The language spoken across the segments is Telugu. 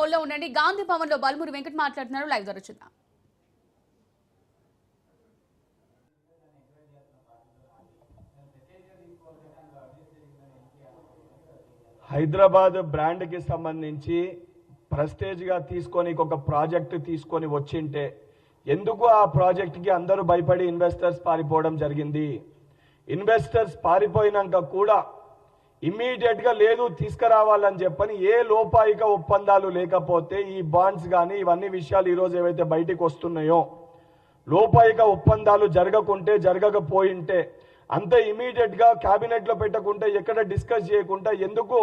హోల్లో ఉండండి. గాంధీ భవన్లో బల్మూరి వెంకట్ మాట్లాడుతున్నారు. లైవ్ ద్వారా చూద్దాం. హైదరాబాద్ బ్రాండ్కి సంబంధించి ప్రెస్టేజ్గా తీసుకొని ఒక ప్రాజెక్ట్ తీసుకొని వచ్చింటే ఎందుకు ఆ ప్రాజెక్ట్కి అందరూ భయపడి ఇన్వెస్టర్స్ పారిపోవడం జరిగింది? ఇన్వెస్టర్స్ పారిపోయినాక కూడా ఇమ్మీడియట్గా లేదు తీసుకురావాలని చెప్పని ఏ లోపాయిక ఒప్పందాలు లేకపోతే ఈ బాండ్స్ కానీ ఇవన్నీ విషయాలు ఈరోజు ఏవైతే బయటికి వస్తున్నాయో లోపాయిక ఒప్పందాలు జరగకుంటే జరగకపోయింటే అంత ఇమీడియట్గా క్యాబినెట్లో పెట్టకుంటే ఎక్కడ డిస్కస్ చేయకుండా ఎందుకు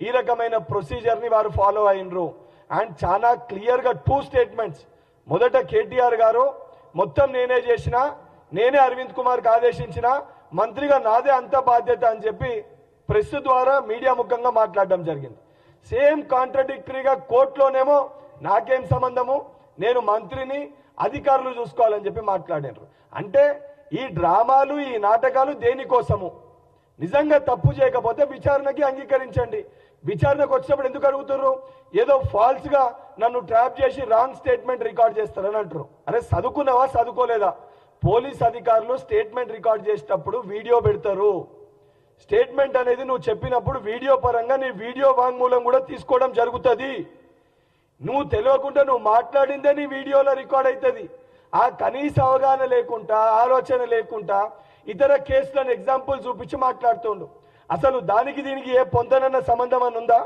ఈ రకమైన ప్రొసీజర్ని వారు ఫాలో అయినరు? అండ్ చాలా క్లియర్గా టూ స్టేట్మెంట్స్ మొదట కేటీఆర్ గారు మొత్తం నేనే చేసిన నేనే అరవింద్ కుమార్కి ఆదేశించిన మంత్రిగా నాదే అంత బాధ్యత అని చెప్పి ప్రెస్ ద్వారా మీడియా ముఖంగా మాట్లాడడం జరిగింది. సేమ్ కాంట్రడిక్టరీగా కోర్టులోనేమో నాకేం సంబంధము? నేను మంత్రిని అధికారులు చూసుకోవాలని చెప్పి మాట్లాడారు అంటే ఈ డ్రామాలు ఈ నాటకాలు దేనికోసము? నిజంగా తప్పు చేయకపోతే విచారణకి అంగీకరించండి. విచారణకు వచ్చినప్పుడు ఎందుకు అడుగుతున్నారు ఏదో ఫాల్స్గా నన్ను ట్రాప్ చేసి రాంగ్ స్టేట్మెంట్ రికార్డ్ చేస్తారని అంటారు అరే చదువుకున్నావా? చదువుకోలేదా? పోలీస్ అధికారులు స్టేట్మెంట్ రికార్డ్ చేసేటప్పుడు వీడియో పెడతారు. స్టేట్మెంట్ అనేది నువ్వు చెప్పినప్పుడు వీడియో పరంగా నీ వీడియో వాంగ్మూలం కూడా తీసుకోవడం జరుగుతుంది. నువ్వు తెలియకుండా నువ్వు మాట్లాడిందే నీ వీడియోలో రికార్డ్ అవుతుంది ఆ కనీస అవగాహన లేకుండా ఆలోచన లేకుండా ఇతర కేసులను ఎగ్జాంపుల్ చూపించి మాట్లాడుతుండు. అసలు దానికి దీనికి ఏ పొందనన్న సంబంధం అని ఉందా?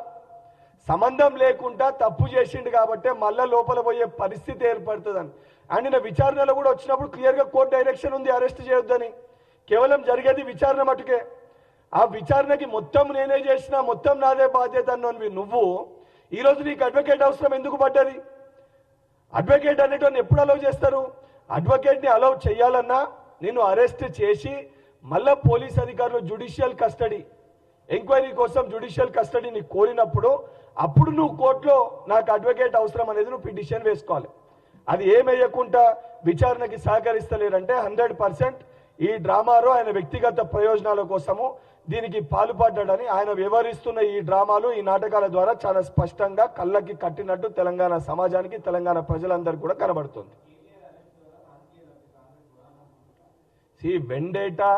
సంబంధం లేకుండా తప్పు చేసిండు కాబట్టి మళ్ళా లోపల పోయే పరిస్థితి ఏర్పడుతుందని. అండ్ నా విచారణలో కూడా వచ్చినప్పుడు క్లియర్గా కోర్టు డైరెక్షన్ ఉంది అరెస్ట్ చేయొద్దని. కేవలం జరిగేది విచారణ మటుకే. ఆ విచారణకి మొత్తం నేనే చేసిన మొత్తం నాదే బాధ్యత అన్నవి నువ్వు ఈరోజు నీకు అడ్వకేట్ అవసరం ఎందుకు పడ్డది? అడ్వకేట్ అనేటువంటి ఎప్పుడు అలౌ చేస్తారు? అడ్వకేట్ని అలౌ చేయాలన్నా నేను అరెస్ట్ చేసి మళ్ళా పోలీస్ అధికారులు జుడిషియల్ కస్టడీ ఎంక్వైరీ కోసం జుడిషియల్ కస్టడీని కోరినప్పుడు అప్పుడు నువ్వు కోర్టులో నాకు అడ్వకేట్ అవసరం అనేది నువ్వు పిటిషన్ వేసుకోవాలి. అది ఏమేయకుండా విచారణకి సహకరిస్తలేరంటే హండ్రెడ్ పర్సెంట్ ఈ డ్రామాలో ఆయన వ్యక్తిగత ప్రయోజనాల కోసము దీనికి పాల్పడ్డాడని ఆయన వివరిస్తున్న ఈ డ్రామాలు ఈ నాటకాల ద్వారా చాలా స్పష్టంగా కళ్ళకి కట్టినట్టు తెలంగాణ సమాజానికి తెలంగాణ ప్రజలందరూ కూడా కనబడుతుంది. సి వెండేటా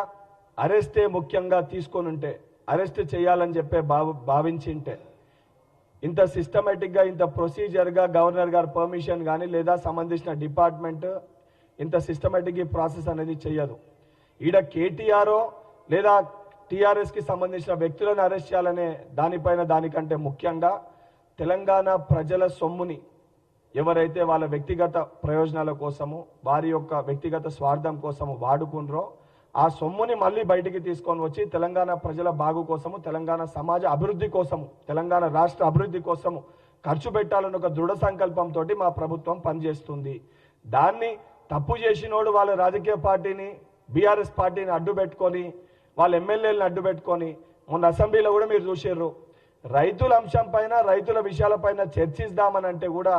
అరెస్టే ముఖ్యంగా తీసుకొని ఉంటే అరెస్ట్ చేయాలని చెప్పే భావ భావించింటే ఇంత సిస్టమేటిక్గా ఇంత ప్రొసీజర్గా గవర్నర్ గారి పర్మిషన్ కానీ లేదా సంబంధించిన డిపార్ట్మెంట్ ఇంత సిస్టమేటిక్ ఈ ప్రాసెస్ అనేది చేయదు ఈడ కేటీఆరో లేదా టీఆర్ఎస్కి సంబంధించిన వ్యక్తులను అరెస్ట్ చేయాలనే దానిపైన దానికంటే ముఖ్యంగా తెలంగాణ ప్రజల సొమ్ముని ఎవరైతే వాళ్ళ వ్యక్తిగత ప్రయోజనాల కోసము వారి యొక్క వ్యక్తిగత స్వార్థం కోసము వాడుకుండ్రో ఆ సొమ్ముని మళ్ళీ బయటికి తీసుకొని వచ్చి తెలంగాణ ప్రజల బాగు కోసము తెలంగాణ సమాజ అభివృద్ధి కోసము తెలంగాణ రాష్ట్ర అభివృద్ధి కోసము ఖర్చు పెట్టాలని ఒక దృఢ సంకల్పంతో మా ప్రభుత్వం పనిచేస్తుంది. దాన్ని తప్పు చేసినోడు వాళ్ళ రాజకీయ పార్టీని బీఆర్ఎస్ పార్టీని అడ్డు పెట్టుకొని వాళ్ళ ఎమ్మెల్యేలను అడ్డు పెట్టుకొని మొన్న అసెంబ్లీలో కూడా మీరు చూసారు రైతుల అంశం పైన రైతుల విషయాలపైన చర్చిద్దామని అంటే కూడా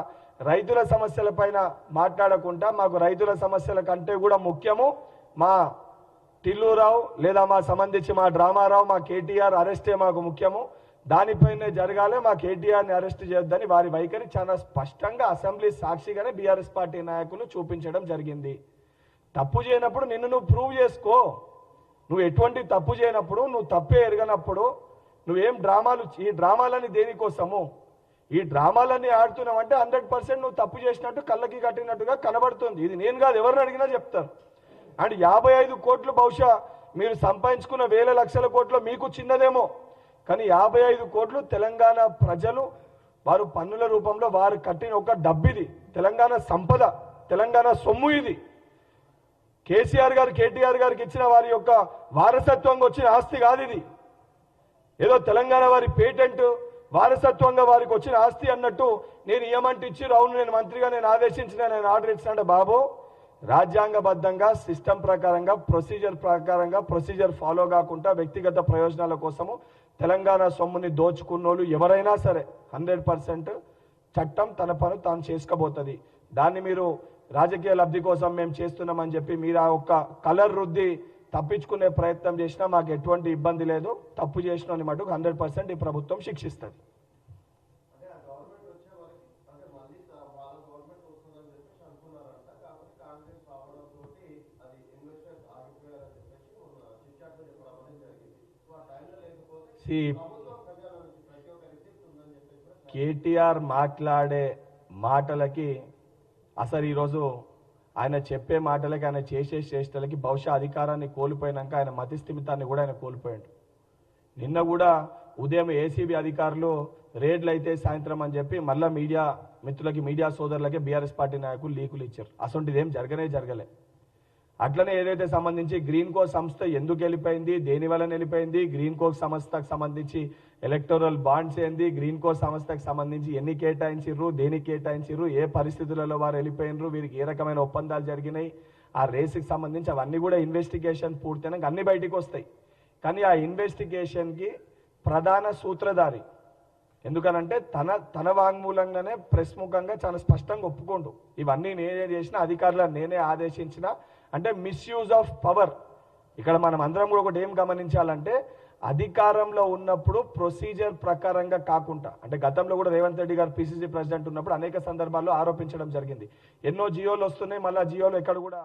రైతుల సమస్యల పైన మాట్లాడకుండా మాకు రైతుల సమస్యల కంటే కూడా ముఖ్యము మా టిల్లురావు లేదా మా సంబంధించి మా డ్రామారావు మా కేటీఆర్ అరెస్టే మాకు ముఖ్యము. దానిపైనే జరగాలి మా కేటీఆర్ని అరెస్ట్ చేయొద్దని వారి వైఖరి చాలా స్పష్టంగా అసెంబ్లీ సాక్షిగానే బీఆర్ఎస్ పార్టీ నాయకులు చూపించడం జరిగింది. తప్పు చేయనప్పుడు నిన్ను నువ్వు ప్రూవ్ చేసుకో. నువ్వు ఎటువంటి తప్పు చేయనప్పుడు నువ్వు తప్పే ఎరగనప్పుడు నువ్వేం డ్రామాలు ఈ డ్రామాలని దేనికోసము? ఈ డ్రామాలన్నీ ఆడుతున్నావు అంటే హండ్రెడ్ పర్సెంట్ నువ్వు తప్పు చేసినట్టు కళ్ళకి కట్టినట్టుగా కనబడుతుంది. ఇది నేను కాదు ఎవరిని అడిగినా చెప్తాను అండ్ యాభై ఐదు కోట్లు బహుశా మీరు సంపాదించుకున్న వేల లక్షల కోట్లు మీకు చిన్నదేమో. కానీ యాభై ఐదు కోట్లు తెలంగాణ ప్రజలు వారు పన్నుల రూపంలో వారు కట్టిన ఒక డబ్బిది. తెలంగాణ సంపద తెలంగాణ సొమ్ము ఇది. కేసీఆర్ గారు కేటీఆర్ గారికి ఇచ్చిన వారి యొక్క వారసత్వంగా వచ్చిన ఆస్తి కాదు ఇది. ఏదో తెలంగాణ వారి పేటెంట్ వారసత్వంగా వారికి వచ్చిన ఆస్తి అన్నట్టు నేను ఏమంటే ఇచ్చి అవును నేను మంత్రిగా నేను ఆదేశించిన నేను ఆర్డర్ ఇచ్చిన బాబు. రాజ్యాంగబద్ధంగా సిస్టమ్ ప్రకారంగా ప్రొసీజర్ ప్రకారంగా ప్రొసీజర్ ఫాలో కాకుండా వ్యక్తిగత ప్రయోజనాల కోసము తెలంగాణ సొమ్ముని దోచుకున్నోళ్ళు ఎవరైనా సరే హండ్రెడ్ పర్సెంట్ చట్టం తన పని తాను చేసుకోబోతుంది దాన్ని మీరు రాజకీయ లబ్ధి కోసం మేము చేస్తున్నామని చెప్పి మీరు ఆ ఒక్క కలర్ రుద్ది తప్పించుకునే ప్రయత్నం చేసినా మాకు ఎటువంటి ఇబ్బంది లేదు. తప్పు చేసిన మటుకు హండ్రెడ్ పర్సెంట్ ఈ ప్రభుత్వం శిక్షిస్తుంది. కేటీఆర్ మాట్లాడే మాటలకి అసలు ఈరోజు ఆయన చెప్పే మాటలకి ఆయన చేసే చేష్టలకి బహుశా అధికారాన్ని కోల్పోయినాక ఆయన మతిస్థిమితాన్ని కూడా ఆయన కోల్పోయాడు. నిన్న కూడా ఉదయం ఏసీబీ అధికారులు రేడ్లు అయితే సాయంత్రం అని చెప్పి మళ్ళీ మీడియా మిత్రులకి మీడియా సోదరులకి బీఆర్ఎస్ పార్టీ నాయకులు లీకులు ఇచ్చారు. అసలు ఏం జరగనే జరగలే. అట్లనే ఏదైతే సంబంధించి గ్రీన్ కో సంస్థ ఎందుకు వెళ్ళిపోయింది దేని వలన వెళ్ళిపోయింది గ్రీన్ కో సంస్థకు సంబంధించి ఎలక్టోరల్ బాండ్స్ ఏంది గ్రీన్ కో సంస్థకు సంబంధించి ఎన్ని కేటాయించిర్రు దేనికి కేటాయించిర్రు ఏ పరిస్థితులలో వారు వెళ్ళిపోయినరు వీరికి ఏ రకమైన ఒప్పందాలు జరిగినాయి ఆ రేసుకి సంబంధించి అవన్నీ కూడా ఇన్వెస్టిగేషన్ పూర్తయినాక అన్ని బయటికి వస్తాయి. కానీ ఆ ఇన్వెస్టిగేషన్కి ప్రధాన సూత్రధారి ఎందుకనంటే తన తన వాంగ్మూలంగానే ప్రెస్ ముఖంగా చాలా స్పష్టంగా ఒప్పుకోండు. ఇవన్నీ నేనే చేసిన అధికారులను నేనే ఆదేశించిన అంటే మిస్యూజ్ ఆఫ్ పవర్ ఇక్కడ మనం అందరం కూడా ఒకటి ఏం గమనించాలంటే అధికారంలో ఉన్నప్పుడు ప్రొసీజర్ ప్రకారంగా కాకుండా అంటే గతంలో కూడా రేవంత్ రెడ్డి గారు పిసిసి ప్రెసిడెంట్ ఉన్నప్పుడు అనేక సందర్భాల్లో ఆరోపించడం జరిగింది. ఎన్నో జియోలు వస్తున్నాయి మళ్ళీ జియోలు ఎక్కడ కూడా